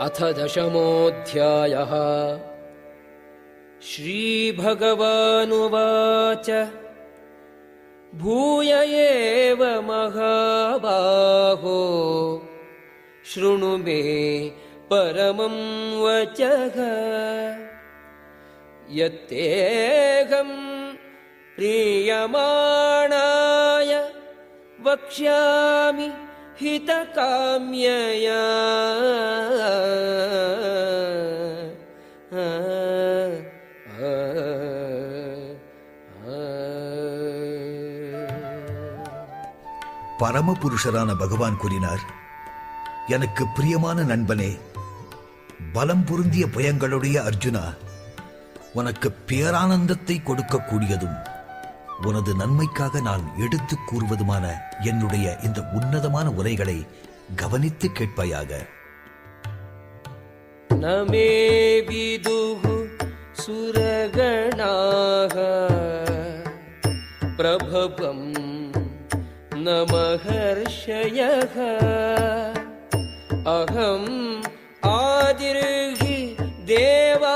अथ दशमोऽध्यायः। श्रीभगवानुवाच। भूय एव महाबाहो शृणु मे परमं वचः। यत्तेऽहं प्रीयमाणाय वक्ष्यामि हितकाम्यया பரமபுருஷரான பகவான் கூறினார் எனக்கு பிரியமான நண்பனே பலம் பொருந்திய புயங்களுடைய அர்ஜுனா உனக்கு பேரானந்தத்தை கொடுக்கக்கூடியதும் உனது நன்மைக்காக நான் எடுத்து கூறுவதுமான என்னுடைய இந்த உன்னதமான உரைகளை கவனித்து கேட்பாயாக. நமே விதுகு சுரகணாக. பிரபவம் நமஹர்ஷய அகம் ஆதிருகி தேவ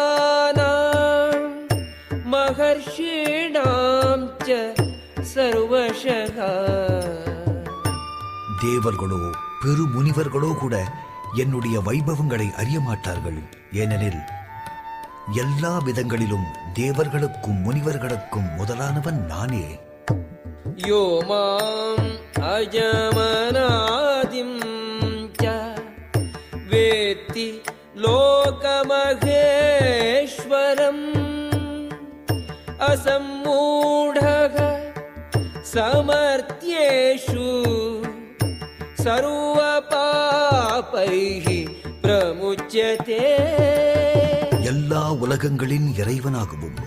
தேவர்களோ பெரு முனிவர்களோ கூட என்னுடைய வைபவங்களை அறிய மாட்டார்கள் ஏனெனில் எல்லா விதங்களிலும் தேவர்களுக்கும் முனிவர்களுக்கும் முதலானவன் நானே. யோ மாம் அஜமனாதிம் வேத்தி லோகமகேஸ்வரம். அசம்மூழ समर्थ्येषु सर्वपापैः प्रमुच्यते எல்லா உலகங்களின் இறைவனாகவும்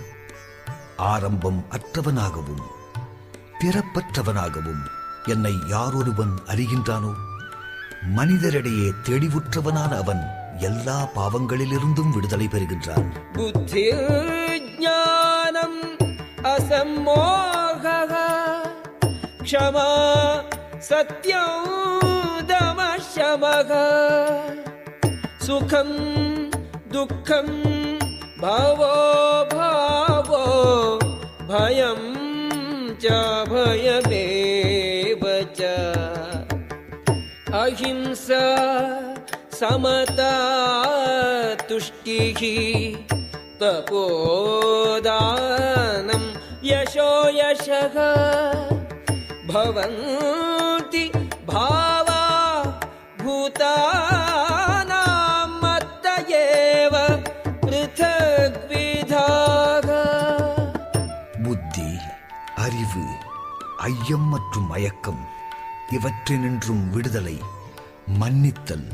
ஆரம்பம் அற்றவனாகவும் பிறப்பற்றவனாகவும் என்னை யாரொருவன் அறிகின்றானோ மனிதரிடையே தெளிவுற்றவனான அவன் எல்லா பாவங்களிலிருந்தும் விடுதலை பெறுகின்றான் बुद्धिर्ज्ञानम् असम्मोहः क्षमा सत्यं दमशमः सुखं दुःखं भवो भावो भयं च भयमेव च। अहिंसा समता तुष्टिः तपोदानं यशो यशः भवन्ति भावा भूतानां मत्त एव पृथग्विधाः புத்தி அறிவு ஐயம் மற்றும் மயக்கம் இவற்றினின்றும் விடுதலை மன்னித்தல்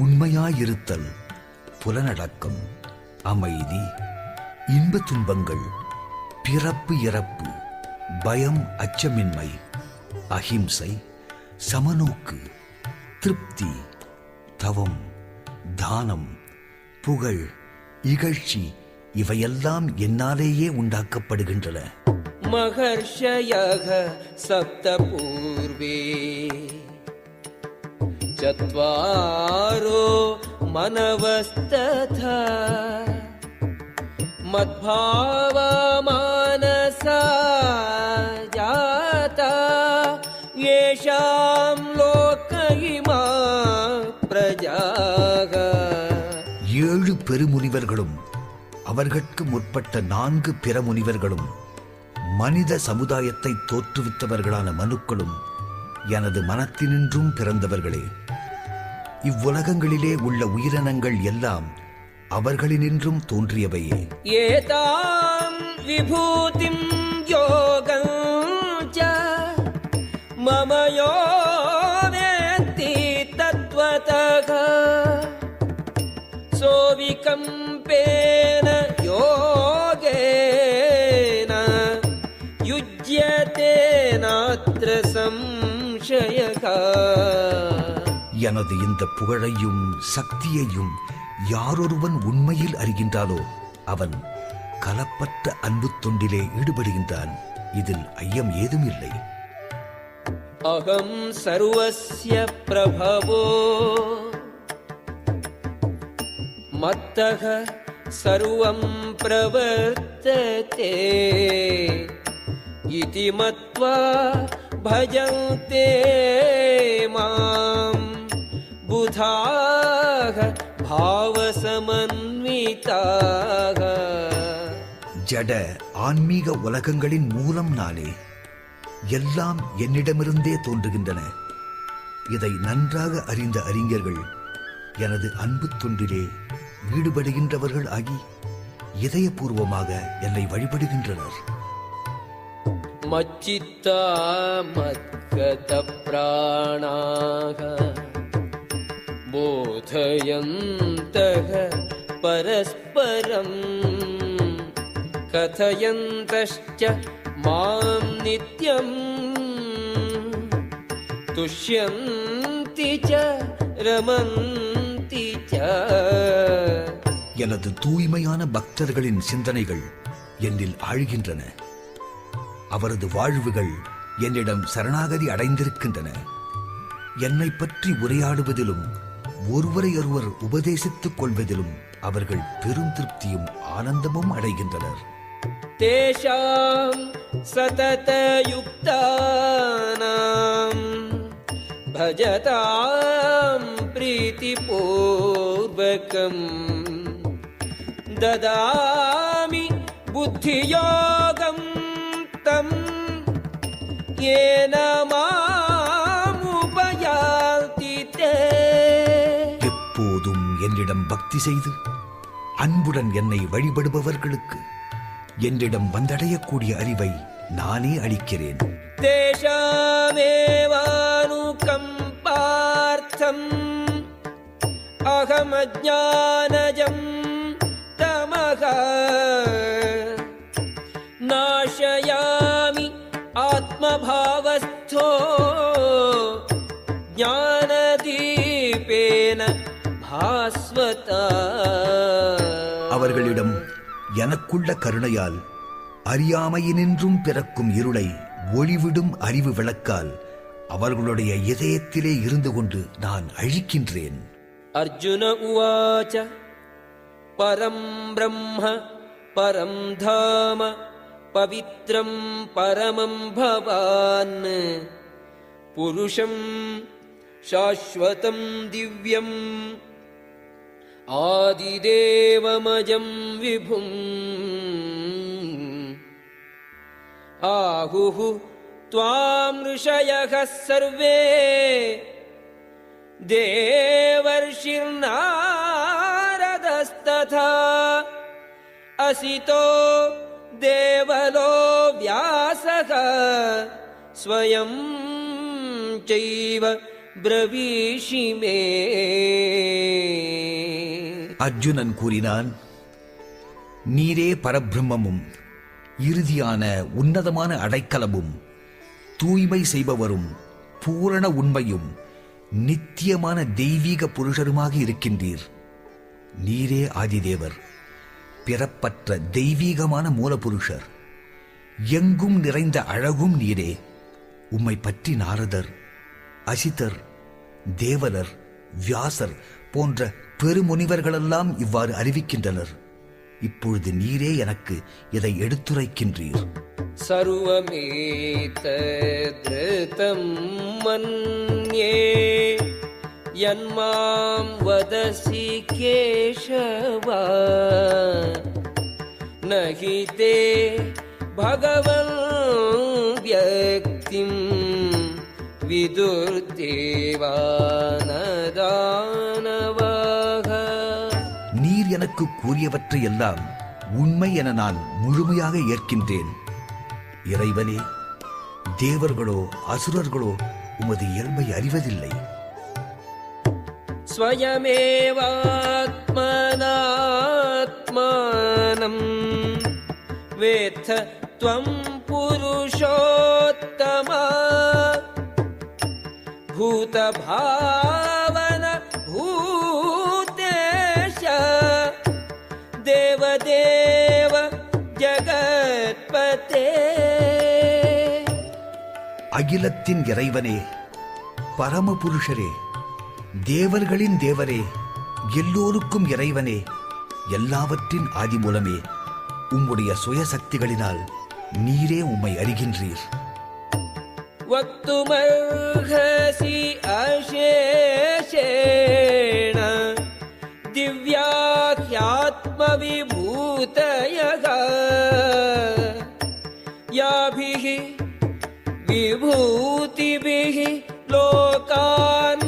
உண்மையாயிருத்தல் புலனடக்கம் அமைதி இன்ப துன்பங்கள் பிறப்பு இறப்பு பயம் அச்சமின்மை அஹிம்சை சமநோக்கு திருப்தி தவம் தானம் புகழ் இகழ்ச்சி இவையெல்லாம் என்னாலேயே உண்டாக்கப்படுகின்றன. மகர்ஷயக சப்த பூர்வே சத்வாரோ மனவஸ்ததா. மத்பாவமான येषां लोक इमा प्रजाः ஏழு பெருமுனிவர்களும் அவர்கட்கு முற்பட்ட நான்கு பிற முனிவர்களும் மனித சமுதாயத்தை தோற்றுவித்தவர்களான மனுக்களும் எனது மனத்தினின்றும் பிறந்தவர்களே இவ்வுலகங்களிலே உள்ள உயிரினங்கள் எல்லாம் அவர்களினின்றும் தோன்றியவையே एतां विभूतिं योगं च मम यो वेत्ति तत्त्वतः सोऽविकम्पेन योगेन युज्यते नात्र संशयः எனது இந்த புகழையும் சக்தியையும் யாரொருவன் உண்மையில் அறிகின்றானோ அவன் கலப்பற்ற அன்பு தொண்டிலே ஈடுபடுகின்றான் இதில் ஐயம் ஏதும் இல்லை अहं सर्वस्य प्रभवो मत्तः सर्वं प्रवर्तते इति मत्वा भजन्ते मां बुधाः भावसमन्विताः ஜட ஆன்மீக உலகங்களின் மூலம் நானே எல்லாம் என்னிடமிருந்தே தோன்றுகின்றன. இதை நன்றாக அறிந்த அறிஞர்கள் எனது அன்பு தொண்டிலே ஈடுபடுகின்றவர்கள் ஆகி இதயபூர்வமாக என்னை வழிபடுகின்றனர். மச்சித்தா மத்கத பிராணாக போதயந்தக பரஸ்பரம் கதயந்தஷ்ட मां नित्यम् तुष्यन्ति च रमन्ति च எனது தூய்மையான பக்தர்களின் சிந்தனைகள் என்னில் ஆழ்கின்றன அவரது வாழ்வுகள் என்னிடம் சரணாகதி அடைந்திருக்கின்றன என்னை பற்றி உரையாடுவதிலும் ஒருவரையொருவர் உபதேசித்துக் கொள்வதிலும் அவர்கள் பெரும் திருப்தியும் ஆனந்தமும் அடைகின்றனர் तेषां सततयुक्तानां भजतां प्रीतिपूर्वकम् ददामि बुद्धियोगं तं येन मामुपयान्ति ते எப்போதும் என்னிடம் பக்தி செய்து அன்புடன் என்னை வழிபடுபவர்களுக்கு என்றிடம் வந்தடையக்கூடிய அறிவை நானே அளிக்கிறேன். தேஷாமேவானுக்கம் பார்த்தம் அகமஜானஜம் தமக. நாஷயாமி ஆத்மபாவஸ்தோ ஞானதீபேன பாஸ்வதா. அவர்களிடம் எனக்குள்ள கருணையால் அறியாமையினின்றும் பிறக்கும் இருளை ஒளிவிடும் அறிவு விளக்கால் அவர்களுடைய இதயத்திலே இருந்து கொண்டு நான் அழிக்கின்றேன். அர்ஜுன உவாச்ச பரம் பிரம்ம பரம் தாம பவித்ரம் பரமம் பவான். புருஷம் சாஸ்வதம் திவ்யம் आदिदेवमजं विभुम् आहुः त्वां ऋषयः सर्वे। देवर्षिर्नारदस्तथा। असितो देवलो व्यासः। स्वयं चैव ब्रवीषि मे அர்ஜுனன் கூறினான் நீரே பரபிரம்மமும் இறுதியான உன்னதமான அடைக்கலமும் தூய்மை செய்பவரும் பூரண உண்மையும் நித்தியமான தெய்வீக புருஷருமாக இருக்கின்றீர். நீரே ஆதிதேவர் பிறப்பற்ற தெய்வீகமான மூலபுருஷர். எங்கும் நிறைந்த அழகும் நீரே உம்மை பற்றி நாரதர் அசிதர் தேவலர் வியாசர் போன்ற பெருமுனிவர்களெல்லாம் இவ்வாறு அறிவிக்கின்றனர். இப்பொழுது நீரே எனக்கு இதை எடுத்துரைக்கின்றீர். சர்வமேதம் மன்யே யன்மாம் வதசி கேஷவா நகிதே பகவன் வியக்திம் விதுர்தேவானதான் எனக்கு கூறியவற்றையெல்லாம் உண்மை என நான் முழுமையாக ஏற்கின்றேன். இறைவனே தேவர்களோ அசுரர்களோ உமது இயல்பை அறிவதில்லை. ஸ்வயமேவாத்மனாத்மானம் வேத்த துவம் புருஷோத்தமா. பூதபா தேவதேவ ஜகத்பதே அகிலத்தின் இறைவனே பரமபுருஷரே தேவர்களின் தேவரே எல்லோருக்கும் இறைவனே எல்லாவற்றின் ஆதிமூலமே உம்முடைய சுயசக்திகளினால் நீரே உம்மை அறிகின்றீர். வக்துமர்ஹசி அசேஷேண திவ்யாக்யாத் दिव्याह्यात्मविभूतयः याभिः विभूतिभिः लोकान्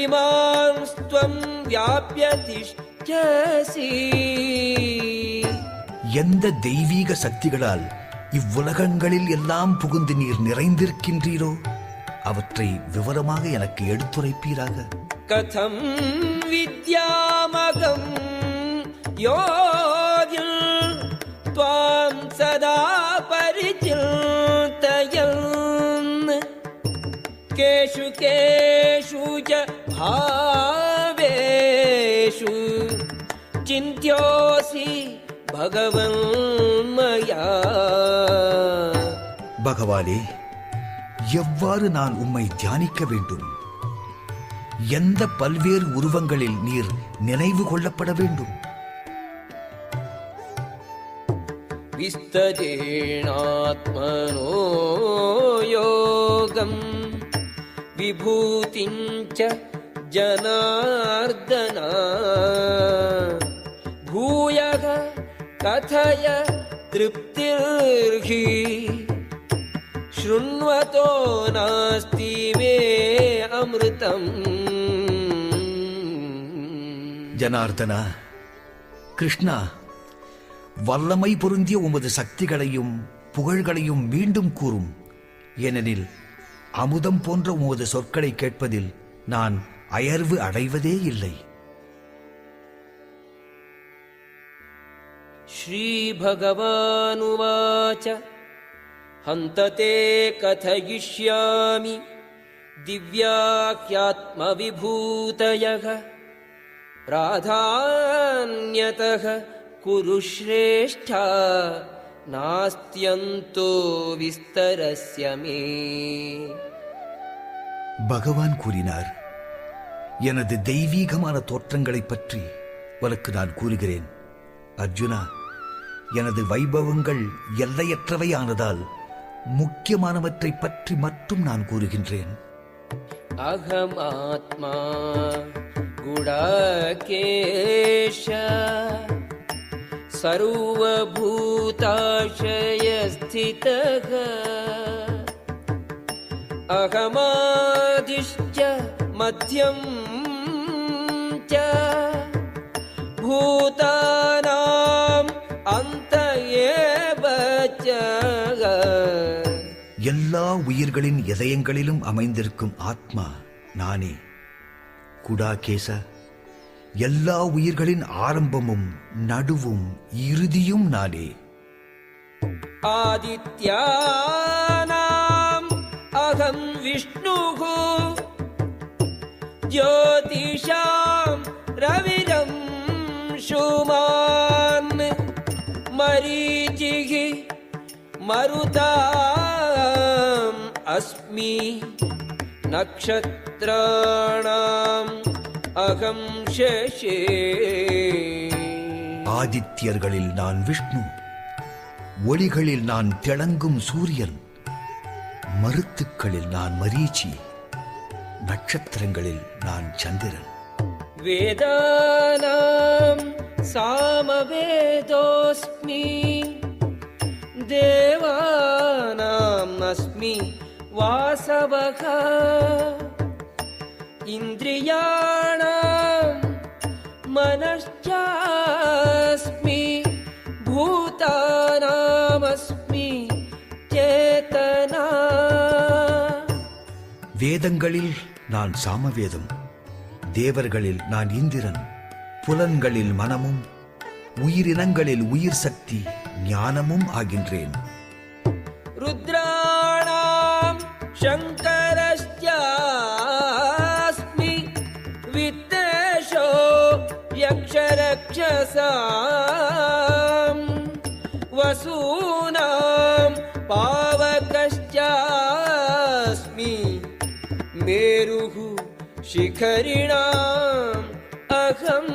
इमांस्त्वं व्याप्य तिष्ठसि எந்த தெய்வீக சக்திகளால் இவ்வுலகங்களில் எல்லாம் புகுந்து நீர் நிறைந்திருக்கின்றீரோ அவற்றை விவரமாக எனக்கு எடுத்துரைப்பீராக कथं विद्यामगं योगिन् त्वां सदा परिचिन्तयन् केषु केषु च भावेषु चिन्त्योऽसि भगवन्मया பகவானே எவ்வாறு நான் உம்மை தியானிக்க வேண்டும் எந்த பல்வேறு உருவங்களில் நீர் நினைவு கொள்ளப்பட வேண்டும் विस्तरेणात्मनो योगम् विभूतिं च जनार्दना भूयः कथय तृप्तिर्हि शृण्वतो नास्ति मे अमृतम् జనార్దన కృష్ణ வல்லமை பொருந்திய உமது சக்திகளையும் புகழ்களையும் மீண்டும் கூறும் ஏனெனில் அமுதம் போன்ற உமது சொற்களை கேட்பதில் நான் அயர்வு அடைவதே இல்லை श्रीभगवानुवाच हन्त ते कथयिष्यामि दिव्याख्यात्मविभूतयः प्राधान्यतः कुरु श्रेष्ठा नास्त्यन्तो विस्तरस्य मे பகவான் கூறினார் எனது தெய்வீகமான தோற்றங்களைப் பற்றி உனக்கு நான் கூறுகிறேன் அர்ஜுனா எனது வைபவங்கள் எல்லையற்றவையானதால் முக்கியமானவற்றைப் பற்றி மட்டும் நான் கூறுகின்றேன் अहमात्मा गुडाकेश सर्वभूताशयस्थितः अहमादिश्च मध्यं च भूतानाम् अन्त एव च எல்லா உயிர்களின் இதயங்களிலும் அமைந்திருக்கும் ஆத்மா நானே குடாகேச எல்லா உயிர்களின் ஆரம்பமும் நடுவும் இறுதியும் நானே ஆதித்யானாம் அகம் விஷ்ணு ஜோதிஷாம் ரவிரம் சுமான். மரீஜிகி மருதாம் அஸ்மி. நக்ஷத்ராணாம் அகம் ஷஷே ஆதித்யர்களில் நான் விஷ்ணு ஒளிகளில் நான் திளங்கும் சூரியன் மருத்துக்களில் நான் மரீச்சி நட்சத்திரங்களில் நான் சந்திரன். வேதானாம் சாமவேதோஸ்மி தேவானாம் அஸ்மி வாசவகா. इन्द्रियाणां मनश्चास्मि भूतानामस्मि चेतना வேதங்களில் நான் சாமவேதம் தேவர்களில் நான் இந்திரன் புலன்களில் மனமும் உயிரினங்களில் உயிர் சக்தி ஞானமும் ஆகின்றேன் रुद्राणां शङ्करश्चास्मि यक्षरक्षसाम् वसूनां पावकश्चास्मि मेरुः शिखरिणाम् अहं அகம்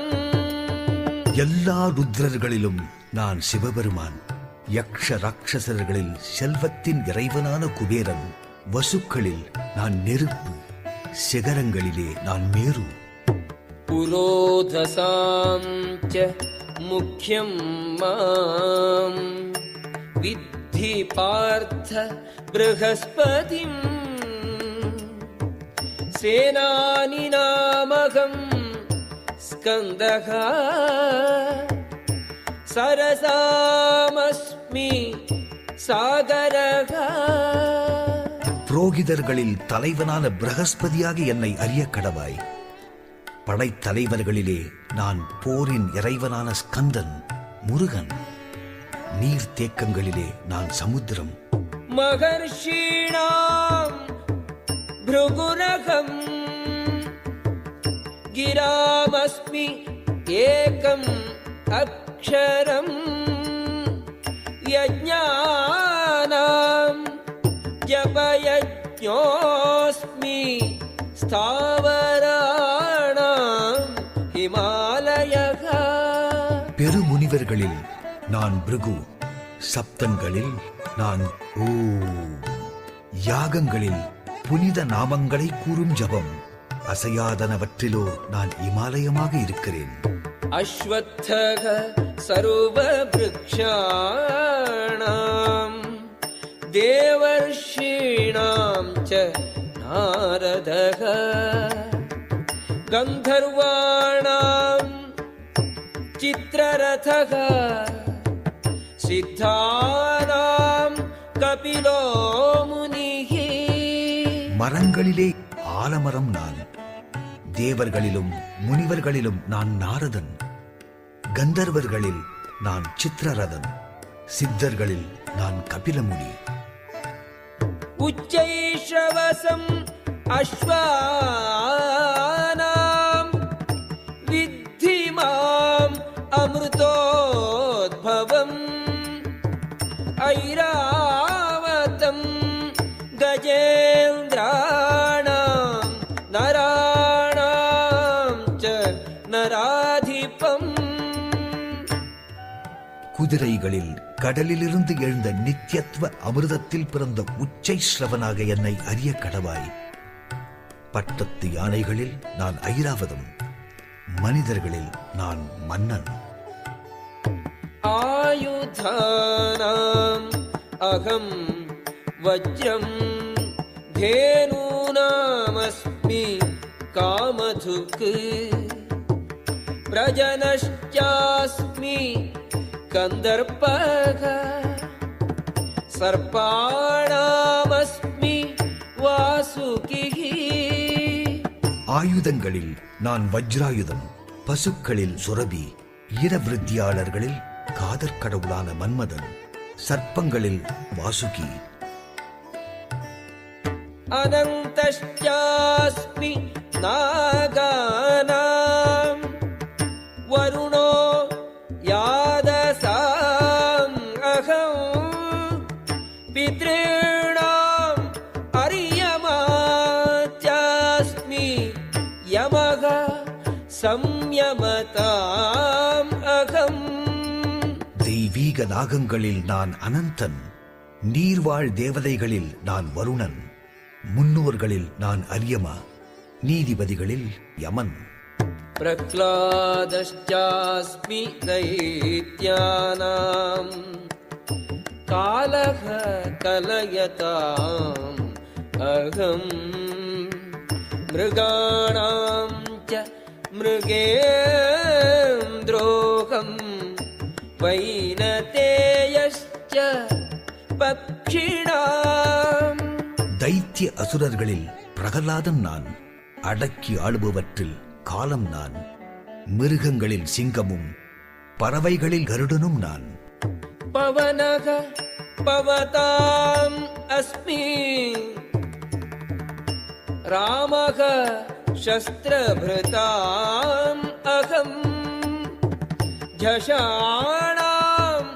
எல்லா ருத்ரர்களிலும் நான் சிவபெருமான் யக்ஷ ராட்சசர்களில் செல்வத்தின் இறைவனான குபேரன் வசுக்களில் நான் நெருப்பு சிகரங்களிலே நான் மேரு पुरोधसां च मुख्यं माम् विद्धि पार्थ बृहस्पतिम् सेनानिनामहं स्कन्दः सरसामस्मि सागरः புரோகிதர்களில் தலைவனான பிரகஸ்பதியாக என்னை அறிய கடவாய் படைத்தலைவர்களிலே நான் போரின் இறைவனான ஸ்கந்தன் முருகன். நீர் தேக்கங்களிலே நான் சமுத்திரம். மகர்ஷீணாம் பிருகுரகம் கிராமஸ்மி ஏகம் அக்ஷரம் யஜ்ஞானாம் ஜபயஜ்ஞோஸ்மி ஸ்தாவரா சப்தர்களில் நான் பிருகு சப்தங்களில் நான் ஓ யாகங்களில் புனித நாமங்களை கூறும் ஜபம் அசையாதனவற்றிலோ நான் இமாலயமாக இருக்கிறேன். அஸ்வத்தக சர்வ விரக்ஷாணாம் தேவர்ஷீணாம் ச நாரதக. கந்தர்வாணாம் चित्ररथः सिद्धानां कपिलो मुनिः மரங்களிலே ஆலமரம் நான் தேவர்களிலும் முனிவர்களிலும் நான் நாரதன் கந்தர்வர்களில் நான் சித்திரரதன் சித்தர்களில் நான் கபிலமுனி उच्चैश्रवसम् अश्वानाम् குதிரைகளில் கடலிலிருந்து எழுந்த நித்யத்வ அமிர்தத்தில் பிறந்த உச்சை ஸ்ரவனாக என்னை அறிய கடவாய் பட்டத்து யானைகளில் நான் ஐராவதம் மனிதர்களில் நான் மன்னன் आयुधानाम् अहं वज्रम् धेनूनामस्मि कामधुक् प्रजनश्चास्मि கந்தர்ப்பக. சர்பாணாமஸ்மி வாசுகிஹி ஆயுதங்களில் நான் வஜ்ராயுதம் பசுக்களில் சுரபி ஈரவிருத்தியாளர்களில் காதற்கடவுளான மன்மதன் சர்ப்பங்களில் வாசுகி. அனந்தஷ்டாஸ்மி நாகா யமதாம் அகம். தெய்வீக நாகங்களில் நான் அனந்தன். நீர்வாழ் தேவதைகளில் நான் வருணன். முன்னோர்களில் நான் அரியமா. நீதிபதிகளில் யமன். பிரக்லாதஷ்டாஸ்மி தைத்யானாம். காலக கலயதாம் அகம். மிருகாணாம் ச मृगेन्द्रोऽहम् वैनतेयश्च पक्षिणाम् தைத்திய அசுரர்களில் பிரகலாதன் நான் அடக்கி ஆளுபவற்றில் காலம் நான் மிருகங்களில் சிங்கமும் பறவைகளில் கருடனும் நான் पवनः पवताम् अस्मि रामः शस्त्रभृताम् अहम् झषाणाम्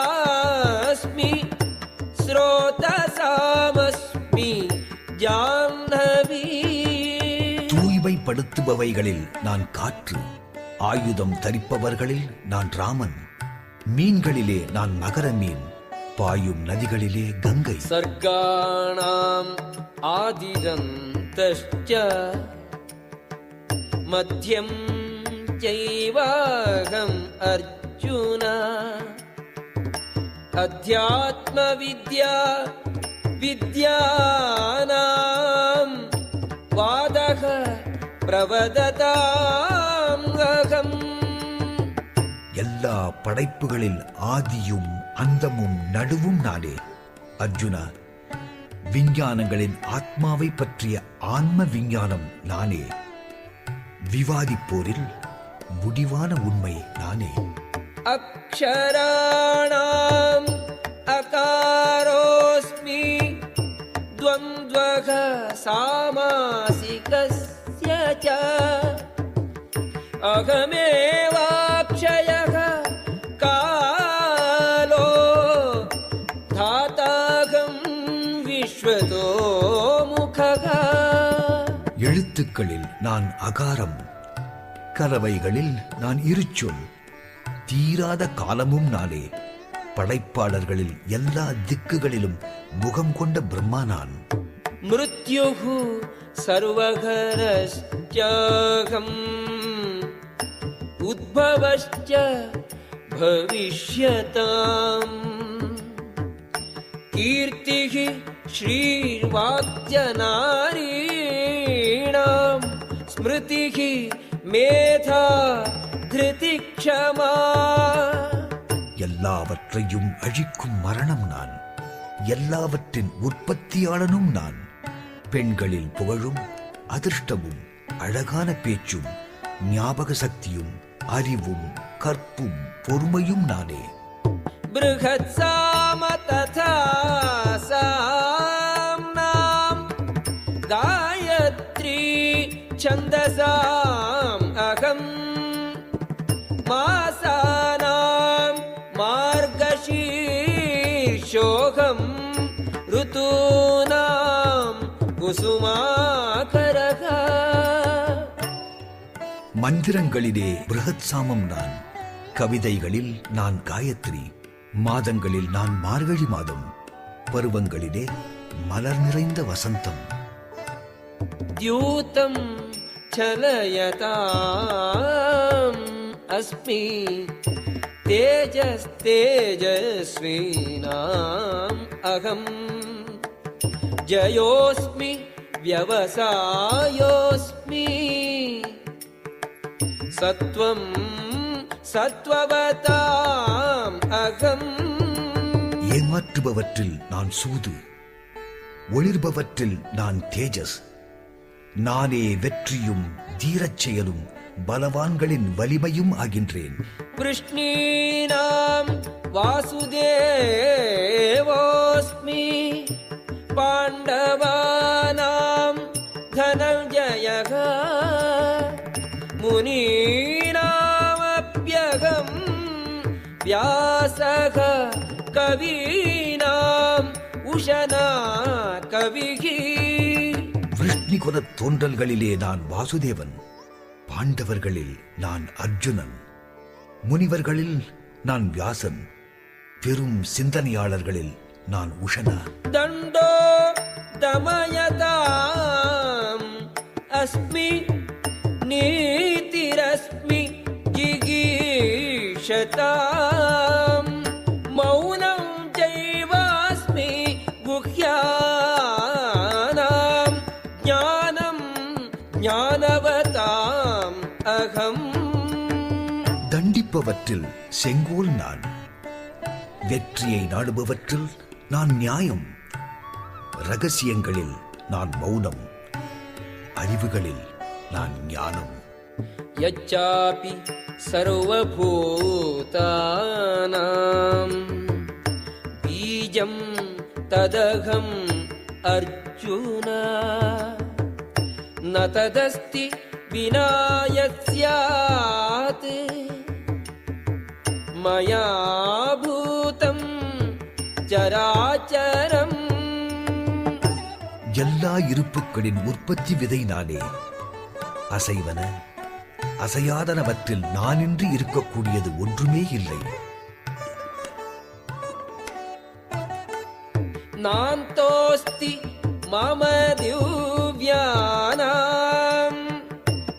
मकरश्चास्मि स्रोतसामस्मि जाह्नवी தூய்மைப்படுத்த செயல்படுத்துபவைகளில் நான் காற்று ஆயுதம் தரிப்பவர்களில் நான் ராமன் மீன்களிலே நான் மகர மீன் பாயும் நதிகளிலே கங்கை. சர்க்காணாம் ஆதிரந்தஷ்ட மத்தியம் ஜைவாகம் அர்ஜுன. அத்தியாத்ம வித்யா வித்யானாம். வாதக பிரவததா எல்லா படைப்புகளில் ஆதியும் அந்தமும் நடுவும் நானே அர்ஜுனா விஞ்ஞானங்களின் ஆத்மாவை பற்றிய ஆன்ம விஞ்ஞானம் நானே விவாதிப்போரில் முடிவான உண்மை நானே अक्षराणाम् अकारोऽस्मि द्वन्द्वः सामासिकस्य च अहमेवाक्षयः எழுத்துக்களில் நான் அகாரம் கலவைகளில் நான் இருச்சொல். தீராத காலமும் நாளே படைப்பாளர்களில் எல்லா திக்குகளிலும் முகம் கொண்ட பிரம்மா நான். மிருத்யுகு சர்வகரஸ்தியாகம் உத்பவஸ்ச பவிஷ்யதாம். கீர்த்திகி ஸ்ரீர்வாத்திய நாரீ श्रीर्वाद्यनारीणाम् स्मृतिः मेधा धृतिक्षमा எல்லாவற்றையும் அழிக்கும் மரணம் நான் எல்லாவற்றின் உற்பத்தியாளனும் நான் பெண்களில் புகழும் அதிர்ஷ்டமும் அழகான பேச்சும் ஞாபக சக்தியும் அறிவும் கற்பும் பொறுமையும் நானே बृहत्साम तथा छन्दसाम् अहम् मासानाम् मार्गशीर्षोऽहम् ऋतूनाम् कुसुमाकरः மந்திரங்களிலே பிருகத் சாமம் நான் கவிதைகளில் நான் காயத்ரி மாதங்களில் நான் மார்கழி மாதம் பருவங்களிலே மலர் நிறைந்த வசந்தம் द्यूतं चलयताम् अस्मि तेजस्तेजस्वीनाम् अहम् जयोऽस्मि व्यवसायोऽस्मि सत्त्वं सत्त्ववताम् अहम् ஏமாற்றுபவற்றில் நான் சூது ஒளிர்பவற்றில் நான் தேஜஸ் நானே வெற்றியும் தீரச் செயலும் பலவான்களின் வலிமையும் ஆகின்றேன். கிருஷ்ணீனாம் வாசுதேவோஸ்மி பாண்டவானாம் தனஞ்சய முனீனாமப்யகம் வியாசக கவீனாம் உஷனா கவிகீ அக்னிகுலத் தோன்றல்களிலே நான் வாசுதேவன் பாண்டவர்களில் நான் அர்ஜுனன் முனிவர்களில் நான் வியாசன் பெரும் சிந்தனையாளர்களில் நான் உஷனா. தண்டோ தமயதாம் அஸ்மி நீதிரஸ்மி ஜிகீஷதாம். தண்டிப்பவற்றில் செங்கோல் நான் வெற்றியை நாடுபவற்றில் நான் நியாயம் ரகசியங்களில் நான் மௌனம் அறிவுகளில் நான் ஞானம் यच्चापि सर्वभूतानां बीजं तदहम् अर्जुन न तदस्ति विना यत् स्यात् मया भूतं चराचरम् எல்லா இருப்புக்களின் உற்பத்தி விதை நானே அசைவன அசையாதனவற்றில் நானின்றி இருக்கக்கூடியது ஒன்றுமே இல்லை नान्तोऽस्ति मम दिव्यानाम्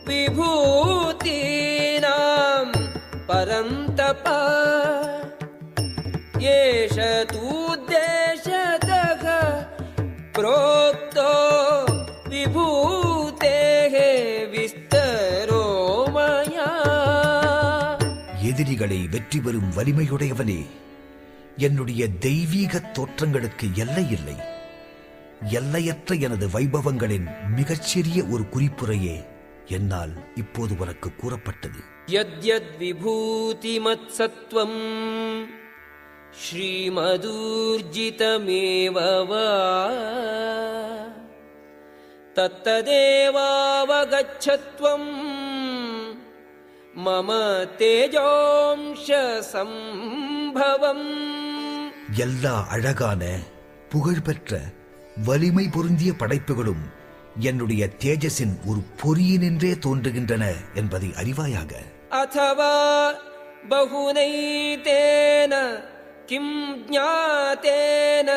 विभूतीनां परन्तप एष तूद्देशतः प्रोक्तो विभूतेः विस्तरो मया எதிரிகளை வெற்றி பெறும் வலிமையுடையவனே என்னுடைய தெய்வீக தோற்றங்களுக்கு எல்லை இல்லை எல்லையற்ற எனது வைபவங்களின் மிகச்சிறிய ஒரு குறிப்புரையே என்னால் இப்போது உனக்கு கூறப்பட்டது यद्यद्विभूतिमत्सत्त्वम् श्रीमदूर्जितमेव वा तत्तदेवावगच्छत्वम् मम तेजोंशसम्भवम् எல்லா அழகான புகழ்பெற்ற வலிமை பொருந்திய படைப்புகளும் என்னுடைய தேஜஸின் ஒரு பொறியினின்றே தோன்றுகின்றன என்பதை அறிவாயாக अथवा बहुनैतेन किं ज्ञातेन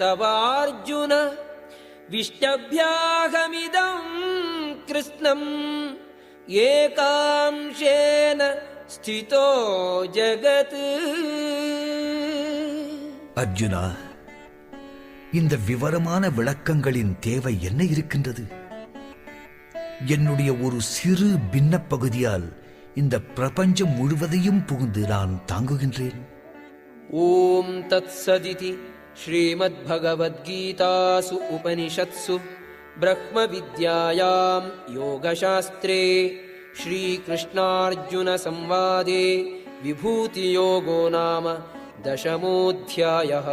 तवार्जुन विष्टभ्याहमिदं कृत्स्नम् एकांशेन स्थितो जगत् அர்ஜுனா இந்த விவரமான விளக்கங்களின் தேவை என்ன இருக்கின்றது என்னுடைய ஒரு சிறு பின்ன பகுதியால் இந்த பிரபஞ்சம் முழுவதையும் புகுந்து நான் தாங்குகின்றேன் ॐ तत्सदिति श्रीमद्भगवद्गीतासु उपनिषत्सु ब्रह्मविद्यायां योगशास्त्रे श्रीकृष्णार्जुनसंवादे विभूतियोगो नाम दशमोऽध्यायः